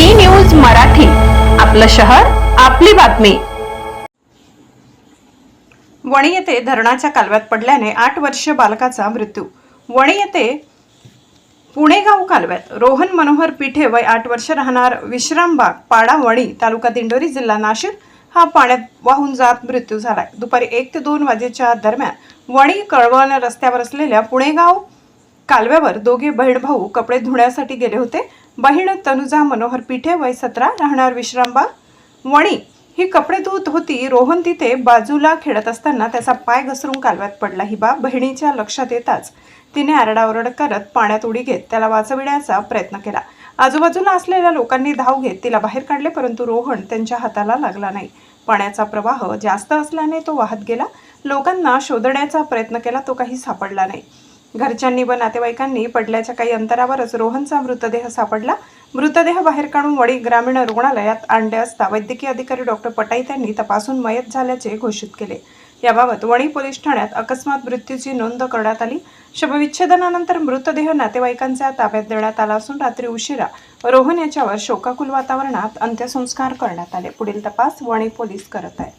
मराठी. आपलं शहर आपली बातमी. वणी येथे धरणाच्या कालव्यात पडल्याने आठ वर्षीय बालकाचा मृत्यू. वणी येथे पुणेगाव कालव्यात रोहन मनोहर पिठे वय आठ वर्ष राहणार विश्रामबाग पाडा वणी तालुका दिंडोरी जिल्हा नाशिक हा पाण्यात वाहून जात मृत्यू झालाय. दुपारी एक ते दोन वाजेच्या दरम्यान वणी कळवण रस्त्यावर असलेल्या पुणेगाव कालव्यावर दोघे बहीण भाऊ कपडे धुण्यासाठी गेले होते. बहीण तनुजा मनोहर पिठे वय सतरा राहणार विश्रामबाग. वणी ही कपडे धुत होती. रोहन तिथे बाजूला खेळत असताना त्याचा पाय घसरून कालव्यात पडला. ही बाब बहिणीच्या लक्षात येताच तिने आरडाओरड करत पाण्यात उडी घेत त्याला वाचविण्याचा प्रयत्न केला. आजूबाजूला असलेल्या लोकांनी धाव घेत तिला बाहेर काढले परंतु रोहन त्यांच्या हाताला लागला नाही. पाण्याचा प्रवाह जास्त असल्याने तो वाहत गेला. लोकांना शोधण्याचा प्रयत्न केला तो काही सापडला नाही. घरच्यांनी व नातेवाईकांनी पडल्याच्या काही अंतरावरच रोहनचा मृतदेह सापडला. मृतदेह बाहेर काढून वडी ग्रामीण रुग्णालयात आणले असता वैद्यकीय अधिकारी डॉक्टर पटाईत यांनी तपासून मयत झाल्याचे घोषित केले. याबाबत वणी पोलीस ठाण्यात अकस्मात मृत्यूची नोंद करण्यात आली. शवविच्छेदनानंतर मृतदेह नातेवाईकांच्या ताब्यात देण्यात आला असून रात्री उशिरा रोहन याच्यावर शोकाकुल वातावरणात अंत्यसंस्कार करण्यात आले. पुढील तपास वणी पोलीस करत आहेत.